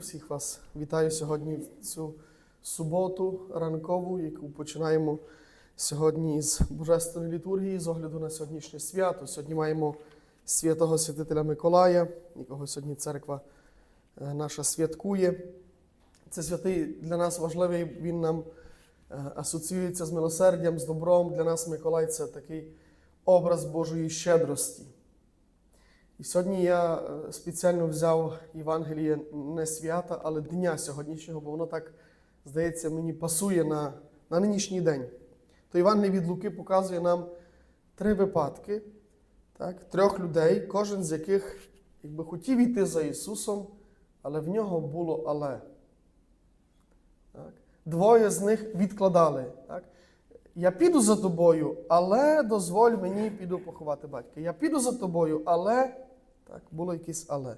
Всіх вас вітаю сьогодні в цю суботу ранкову, яку починаємо сьогодні з Божественної літургії, з огляду на сьогоднішнє свято. Сьогодні маємо святого святителя Миколая, якого сьогодні церква е, наша святкує. Це святий для нас важливий, він нам е, асоціюється з милосердям, з добром. Для нас Миколай це такий образ Божої щедрості. І сьогодні я е, спеціально взяв Євангеліє не свята, але дня сьогоднішнього, бо воно так, здається, мені пасує на, на нинішній день. То Євангеліє від Луки показує нам три випадки, так, трьох людей, кожен з яких якби хотів йти за Ісусом, але в нього було але. Так. Двоє з них відкладали. Так. Я піду за тобою, але дозволь мені піду поховати батька. Я піду за тобою, але так, було якесь але.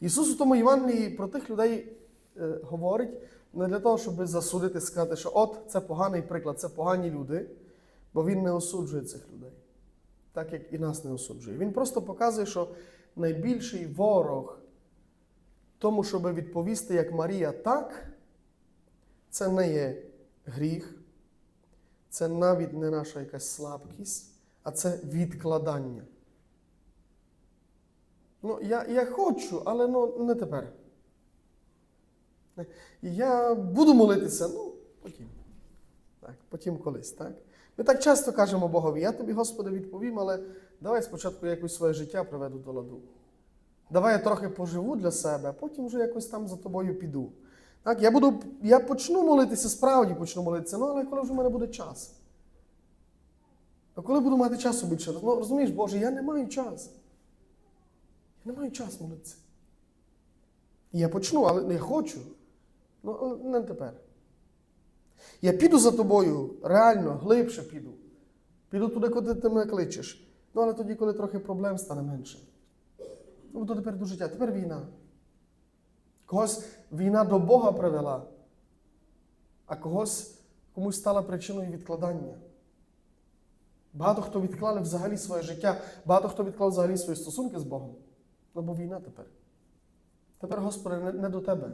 Ісус у тому Євангелії про тих людей е, говорить не для того, щоб засудити, сказати, що от це поганий приклад, це погані люди, бо Він не осуджує цих людей, так як і нас не осуджує. Він просто показує, що найбільший ворог тому, щоб відповісти, як Марія, так, це не є гріх, це навіть не наша якась слабкість, а це відкладання. Ну, я, я хочу, але ну, не тепер. Я буду молитися, ну, потім. Так, потім колись, так? Ми так часто кажемо Богові, я тобі, Господи, відповім, але давай спочатку якось своє життя приведу до ладу. Давай я трохи поживу для себе, а потім вже якось там за тобою піду. Так, я, буду, я почну молитися, справді почну молитися, ну але коли вже в мене буде час. А коли буду мати часу більше? Ну, розумієш, Боже, я не маю часу. Не маю часу молитися. Я почну, але я хочу. Ну, не тепер. Я піду за тобою, реально, глибше піду. Піду туди, куди ти мене кличеш. Ну, але тоді, коли трохи проблем стане менше. Ну, то тепер до життя. Тепер війна. Когось війна до Бога привела, а когось комусь стала причиною відкладання. Багато хто відклали взагалі своє життя, багато хто відклав взагалі свої стосунки з Богом. Ну, війна тепер. Тепер, Господи, не, не до Тебе.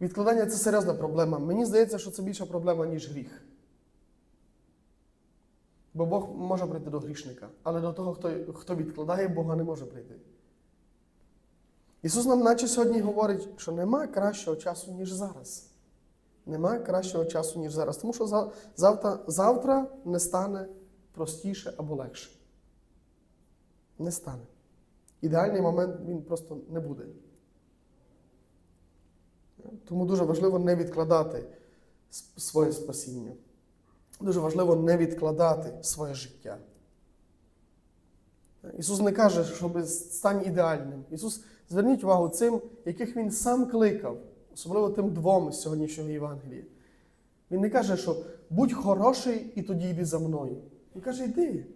Відкладання це серйозна проблема. Мені здається, що це більша проблема, ніж гріх. Бо Бог може прийти до грішника, але до того, хто, хто відкладає, Бога не може прийти. Ісус нам, наче сьогодні говорить, що нема кращого часу, ніж зараз. Нема кращого часу, ніж зараз. Тому що завтра, завтра не стане простіше або легше. Не стане. Ідеальний момент він просто не буде. Тому дуже важливо не відкладати своє спасіння. Дуже важливо не відкладати своє життя. Ісус не каже, щоб стань ідеальним. Ісус, зверніть увагу цим, яких Він сам кликав, особливо тим двом з сьогоднішнього Євангелія. Він не каже, що будь хороший і тоді йди за мною. Він каже, йди.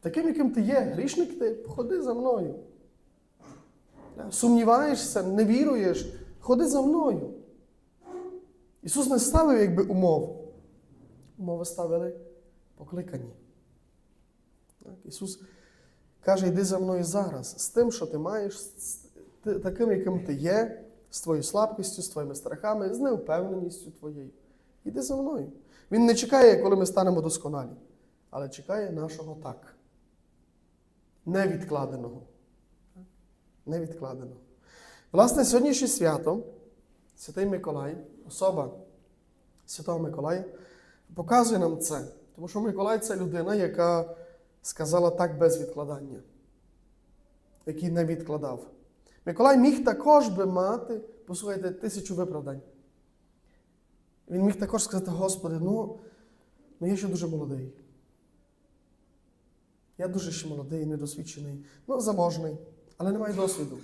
Таким, яким ти є, грішник ти, ходи за мною. Сумніваєшся, не віруєш, ходи за мною. Ісус не ставив якби умов. Умови ставили покликані. Так? Ісус каже, йди за мною зараз, з тим, що ти маєш, з таким, яким ти є, з твоєю слабкістю, з твоїми страхами, з неупевненістю твоєю. Іди за мною. Він не чекає, коли ми станемо досконалі, але чекає нашого так. Невідкладеного. Невідкладеного. Власне, сьогоднішнє свято, Святий Миколай, особа Святого Миколая, показує нам це. Тому що Миколай це людина, яка сказала так без відкладання, який не відкладав. Миколай міг також би мати, послухайте, тисячу виправдань. Він міг також сказати, Господи, ну, ну я ще дуже молодий. Я дуже ще молодий, недосвідчений, ну, заможний, але не маю досвіду.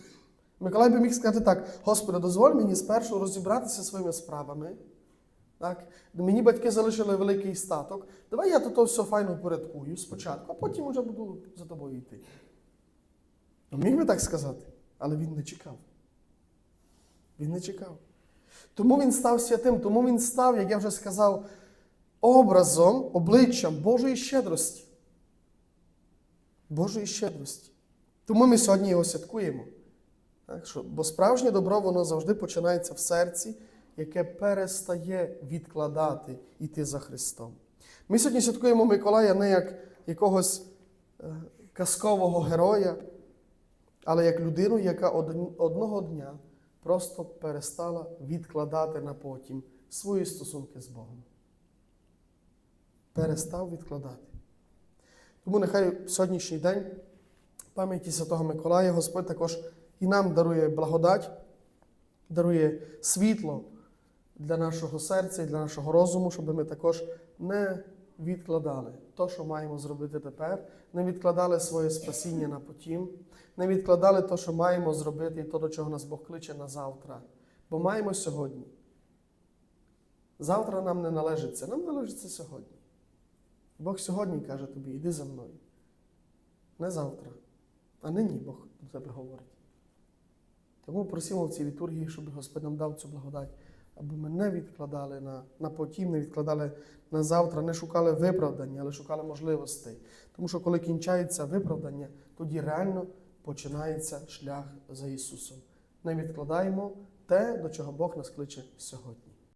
Миколай би міг сказати так: Господи, дозволь мені спершу розібратися своїми справами. Так? Мені батьки залишили великий статок. Давай я тут все файно упорядкую спочатку, а потім вже буду за тобою йти. Ну, міг би так сказати, але він не чекав. Він не чекав. Тому він став святим, тому він став, як я вже сказав, образом, обличчям Божої щедрості. Божої щедрості. Тому ми сьогодні його святкуємо. Так, що, бо справжнє добро воно завжди починається в серці, яке перестає відкладати йти за Христом. Ми сьогодні святкуємо Миколая не як якогось е, казкового героя, але як людину, яка одного дня просто перестала відкладати на потім свої стосунки з Богом. Перестав відкладати. Тому нехай сьогоднішній день пам'яті Святого Миколая Господь також і нам дарує благодать, дарує світло для нашого серця і для нашого розуму, щоб ми також не відкладали то, що маємо зробити тепер, не відкладали своє спасіння на потім, не відкладали то, що маємо зробити, і то, до чого нас Бог кличе на завтра. Бо маємо сьогодні. Завтра нам не належиться, нам належиться сьогодні. Бог сьогодні каже тобі, іди за мною. Не завтра, а нині Бог до тебе говорить. Тому просимо в цій літургії, щоб Господь нам дав цю благодать, аби ми не відкладали на, на потім, не відкладали на завтра, не шукали виправдання, але шукали можливостей. Тому що коли кінчається виправдання, тоді реально починається шлях за Ісусом. Не відкладаємо те, до чого Бог нас кличе сьогодні.